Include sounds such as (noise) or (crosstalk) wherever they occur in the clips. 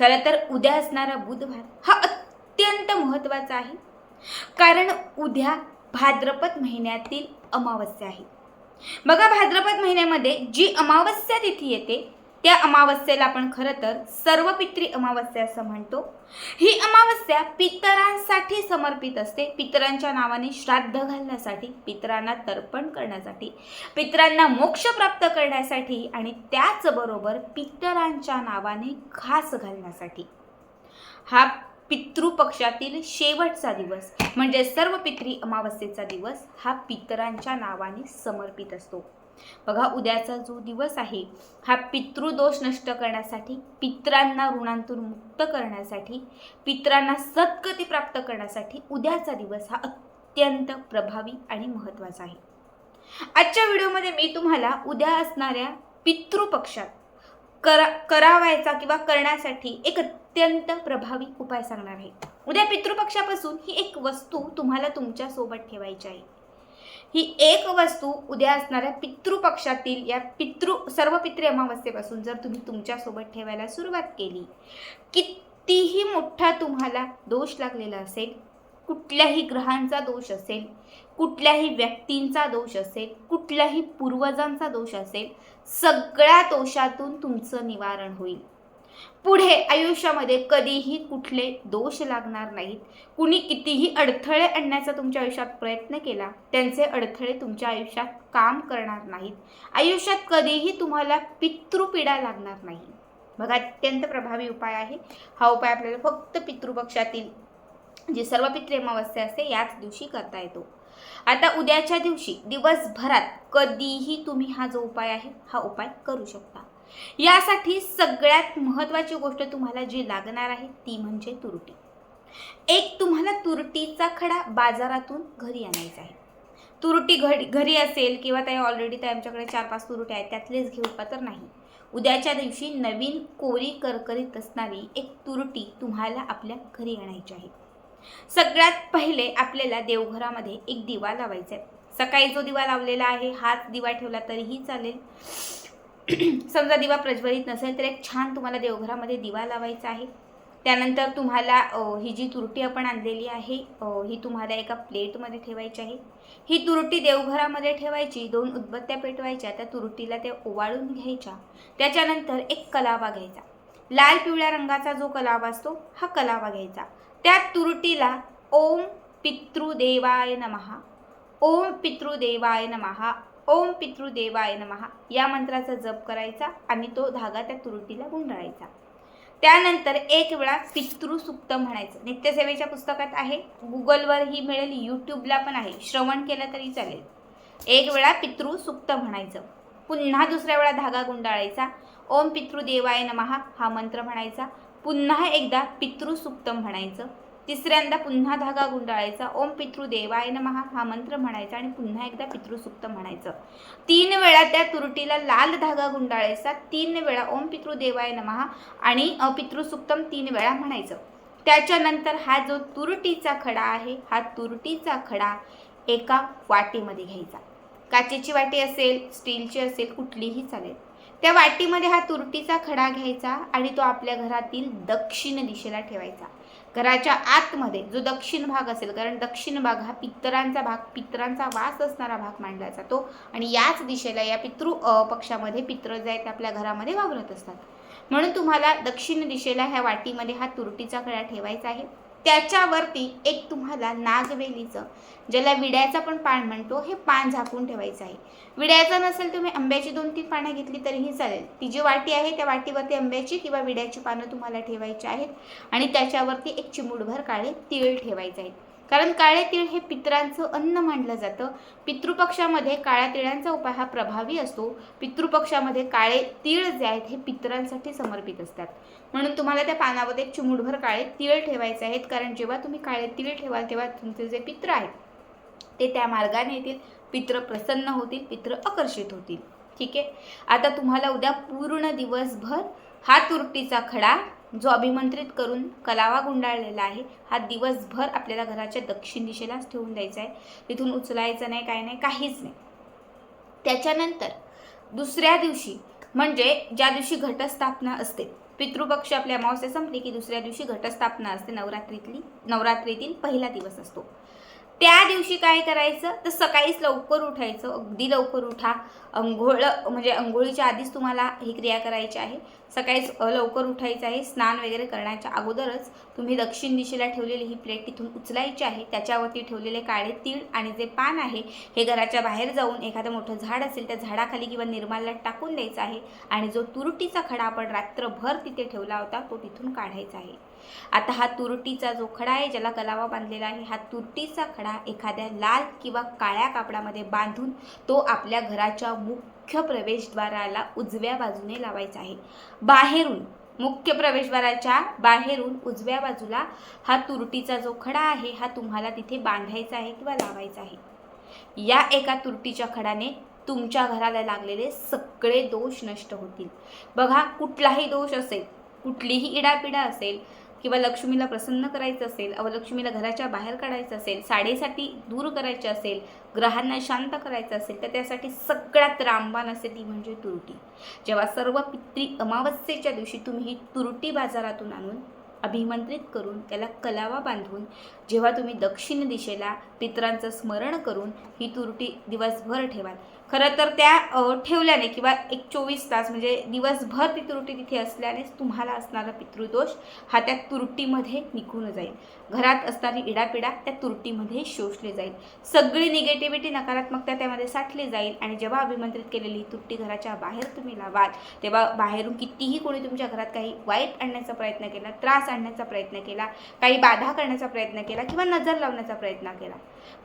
खरं तर उद्या असणारा बुधवार हा अत्यंत महत्त्वाचा आहे. कारण उद्या भाद्रपद महिन्यातील अमावस्या आहे. बघा भाद्रपद महिन्यामध्ये जी अमावस्या तिथी येते त्या अमावस्येला आपण खरं तर सर्व पित्री अमावस्या असं म्हणतो. ही अमावस्या पितरांसाठी समर्पित असते. पितरांच्या नावाने श्राद्ध घालण्यासाठी पितरांना तर्पण करण्यासाठी पितरांना मोक्ष प्राप्त करण्यासाठी आणि त्याचबरोबर पितरांच्या नावाने घास घालण्यासाठी. हा पितृपक्षातील शेवटचा दिवस म्हणजे सर्व पितरी अमावस्येचा दिवस हा पितरांच्या नावाने समर्पित असतो. बघा उद्याचा जो दिवस आहे हा पितृदोष नष्ट करण्यासाठी पितरांना ऋणांतून मुक्त करण्यासाठी पितरांना सद्गती प्राप्त करण्यासाठी उद्याचा दिवस हा अत्यंत प्रभावी आणि महत्त्वाचा आहे. आजच्या व्हिडिओमध्ये मी तुम्हाला उद्या असणाऱ्या पितृपक्षात करा करावायचा किंवा करण्यासाठी एक अत्यंत प्रभावी उपाय सांगणार आहे. उद्या पितृपक्षापासून ही एक वस्तू तुम्हाला तुमच्यासोबत ठेवायची आहे. ही एक वस्तू उद्या असणाऱ्या पितृपक्षातील या पितृ सर्व पितृ अमावस्येपासून जर तुम्ही तुमच्यासोबत ठेवायला सुरुवात केली कितीही मोठा तुम्हाला दोष लागलेला असेल कुठल्याही ग्रहांचा दोष असेल कुठल्याही व्यक्तींचा दोष असेल कुठल्याही पूर्वजांचा दोष असेल सगळ्या दोषातून तुमचं निवारण होईल. पुढे आयुष्यामध्ये कधीही कुठले दोष लागणार नाहीत. कुणी कितीही अडथळे आणण्याचा तुमच्या आयुष्यात प्रयत्न केला त्यांचे अडथळे तुमच्या आयुष्यात काम करणार नाहीत. आयुष्यात कधीही तुम्हाला पितृपीडा लागणार नाही. बघा अत्यंत प्रभावी उपाय आहे. हा उपाय आपल्याला फक्त पितृपक्षातील जी सर्व पितृ अमावस्या असते याच दिवशी करता येतो. आता उद्याच्या दिवशी दिवसभरात कधीही तुम्ही हा जो उपाय आहे हा उपाय करू शकता. यासाठी सगळ्यात महत्त्वाची गोष्ट तुम्हाला जी लागणार आहे ती म्हणजे तुरटी. एक तुम्हाला तुरटीचा खडा बाजारातून घरी आणायचा आहे. तुरटी घरी घरी असेल किंवा त्या ऑलरेडी त्या आमच्याकडे चार पाच तुरटी आहेत त्यातलेच घेऊ का तर नाही. उद्याच्या दिवशी नवीन कोरी करकरीत असणारी एक तुरटी तुम्हाला आपल्या घरी आणायची आहे. सगळ्यात पहिले आपल्याला देवघरामध्ये एक दिवा लावायचा आहे. सकाळी जो दिवा लावलेला आहे हाच दिवा ठेवला तरीही चालेल. (clears throat) समजा दिवा प्रज्वलित नसेल तर एक छान तुम्हाला देवघरामध्ये दिवा लावायचा आहे. त्यानंतर तुम्हाला ही जी तुरटी आपण आणलेली आहे ही तुम्हाला एका प्लेटमध्ये ठेवायची आहे. ही तुरटी देवघरामध्ये ठेवायची दोन उदबत्त्या पेटवायच्या त्या तुरटीला ते ओवाळून घ्यायच्या. त्याच्यानंतर एक कलावा घ्यायचा. लाल पिवळ्या रंगाचा जो कलावा असतो हा कलावा घ्यायचा. त्या तुरटीला ओम पितृदेवाय नमहा ओम पितृदेवाय नमहा ओम पितृदेवाय नमहा या मंत्राचा जप करायचा आणि तो धागा त्या तुरुटीला गुंडाळायचा. त्यानंतर एक वेळा पितृसुक्त म्हणायचं. नित्यसेवेच्या पुस्तकात आहे. गुगलवरही मिळेल यूट्यूबला पण आहे. श्रवण केलं तरी चालेल. एक वेळा पितृसुक्त म्हणायचं. पुन्हा दुसऱ्या वेळा धागा गुंडाळायचा. ओम पितृदेवाय नमहा हा मंत्र म्हणायचा. पुन्हा एकदा पितृसुक्त म्हणायचं. तिसऱ्यांदा पुन्हा धागा गुंडाळायचा. ओम पितृदेवाय नमहा हा मंत्र म्हणायचा आणि पुन्हा एकदा पितृसुक्त म्हणायचं. तीन वेळा त्या तुरटीला लाल धागा गुंडाळायचा. तीन वेळा ओम पितृदेवाय नमहा आणि अ, पितृसुक्तम तीन वेळा म्हणायचं. त्याच्यानंतर हा जो तुरटीचा खडा आहे हा तुरटीचा खडा एका वाटीमध्ये घ्यायचा. काचेची वाटी असेल स्टीलची असेल कुठलीही चालेल. त्या वाटीमध्ये हा तुरटीचा खडा घ्यायचा आणि तो आपल्या घरातील दक्षिण दिशेला ठेवायचा. घराच्या आतमध्ये जो दक्षिण भाग असेल कारण दक्षिण भाग हा पितरांचा भाग पितरांचा वास असणारा भाग मांडला जातो. आणि याच दिशेला या पितृ अ, पक्षामध्ये पित्र जे आहेत ते आपल्या घरामध्ये वावरत असतात. म्हणून तुम्हाला दक्षिण दिशेला ह्या वाटीमध्ये हा तुरटीचा खडा ठेवायचा आहे. त्याच्यावरती एक तुम्हाला नागवेलीचं ज्याला विड्याचं पण पान म्हणतो हे पान झाकून ठेवायचं आहे. विड्याचं नसेल तुम्ही आंब्याची दोन तीन पानं घेतली तरीही चालेल. ती जी वाटी आहे त्या वाटीवरती आंब्याची किंवा विड्याची पानं तुम्हाला ठेवायची आहेत आणि त्याच्यावरती एक चिमूटभर काळे तीळ ठेवायचे आहेत. कारण काळे तीळ हे पितरांचं अन्न मानलं जातं. पितृपक्षामध्ये काळ्या तिळांचा उपाय हा प्रभावी असतो. पितृपक्षामध्ये काळे तीळ जे आहेत हे पितरांसाठी समर्पित असतात. म्हणून तुम्हाला त्या पानामध्ये एक चिमूटभर काळे तीळ ठेवायचे आहेत. कारण जेव्हा तुम्ही काळे तीळ ठेवाल तेव्हा तुमचे जे पित्र आहेत ते त्या मार्गाने येतील. पित्र प्रसन्न होतील पित्र आकर्षित होतील. ठीक आहे? आता तुम्हाला उद्या पूर्ण दिवसभर हा तुरटीचा खडा जो अभिमंत्रित करून कलावा गुंडाळलेला आहे हा दिवसभर आपल्याला घराच्या दक्षिण दिशेलाच ठेवून द्यायचा आहे. तिथून उचलायचं नाही काय नाही काहीच नाही. त्याच्यानंतर दुसऱ्या दिवशी म्हणजे ज्या दिवशी घटस्थापना असते पितृपक्ष आपल्या अमावस्या संपली की दुसऱ्या दिवशी घटस्थापना असते नवरात्रीतली नवरात्रीतील पहिला दिवस असतो. त्या दिवशी काय करायचं? तर सकाळीच लवकर उठायचं. अगदी लवकर उठा. अंघोळ म्हणजे अंघोळीच्या आधीच तुम्हाला ही क्रिया करायची आहे. सकाळीच लवकर उठायचं आहे. स्नान वगैरे करण्याच्या अगोदरच तुम्ही दक्षिण दिशेला ठेवलेली ही प्लेट तिथून उचलायची आहे. त्याच्यावरती ठेवलेले काळे तीळ आणि जे पान आहे हे घराच्या बाहेर जाऊन एखादं मोठं झाड असेल त्या झाडाखाली किंवा निर्माल्यात टाकून द्यायचं आहे आणि जो तुरटीचा खडा आपण रात्रभर तिथे ठेवला होता तो तिथून काढायचा आहे. आता हा तुरटीचा जो खडा आहे ज्याला कलावा बांधलेला आहे हा तुरटीचा खडा एखाद्या लाल किंवा काळ्या कापडामध्ये बांधून तो आपल्या घराच्या मुख्य प्रवेशद्वाराला उजव्या बाजूने लावायचा आहे. बाहेरून मुख्य प्रवेशद्वाराच्या बाहेरून उजव्या बाजूला हा तुरटीचा जो खडा आहे हा तुम्हाला तिथे बांधायचा आहे किंवा लावायचा आहे. या एका तुरटीच्या खडाने तुमच्या घराला लागलेले सगळे दोष नष्ट होतील. बघा कुठलाही दोष असेल कुठलीही इडापिडा असेल किंवा लक्ष्मीला प्रसन्न करायचं असेल अवलक्ष्मीला घराच्या बाहेर काढायचं असेल साडेसाठी दूर करायचे असेल ग्रहांना शांत करायचं असेल तर त्यासाठी सगळ्यात रामबाण असते ती म्हणजे तुरटी. जेव्हा सर्व पित्री अमावस्येच्या दिवशी तुम्ही ही तुरटी बाजारातून आणून अभिमंत्रित करून त्याला कलावा बांधून जेव्हा तुम्ही दक्षिण दिशेला पितरांचं स्मरण करून ही तुरटी दिवसभर ठेवाल. खरं तर त्या ठेवल्याने किंवा एक चोवीस तास म्हणजे दिवसभर ती त्रुटी तिथे असल्यानेच तुम्हाला असणारा पितृदोष हा त्या त्रुटीमध्ये निघून जाईल. घरात असणारी इडापिडा त्या तुरटीमध्ये शोषली जाईल. सगळी निगेटिव्हिटी नकारात्मकता त्यामध्ये साठली जाईल आणि जेव्हा अभिमंत्रित केलेली ही तुरटी घराच्या बाहेर तुम्ही लावाल तेव्हा बाहेरून कितीही कोणी तुमच्या घरात काही वाईट आणण्याचा प्रयत्न केला त्रास आणण्याचा प्रयत्न केला काही बाधा करण्याचा प्रयत्न केला किंवा नजर लावण्याचा प्रयत्न केला.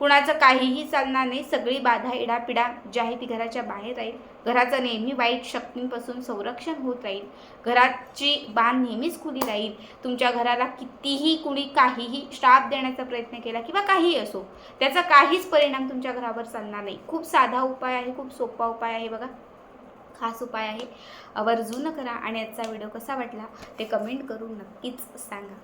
कुणाचं काहीही चालणार नाही सगळी बाधा इडापिडा जी आहे ती घराच्या बाहेर राहील घराचं नेहमी वाईट शक्तींपासून संरक्षण होत राहील. घराची बाण नेहमीच खुली राहील. तुमच्या घराला कितीही कुणी काहीही श्राप देण्याचा प्रयत्न केला किंवा काहीही असो त्याचा काहीच परिणाम तुमच्या घरावर चालणार नाही. खूप साधा उपाय आहे खूप सोपा उपाय आहे बघा. खास उपाय आहे. आवर्जून करा आणि आजचा व्हिडिओ कसा वाटला ते कमेंट करून नक्कीच सांगा.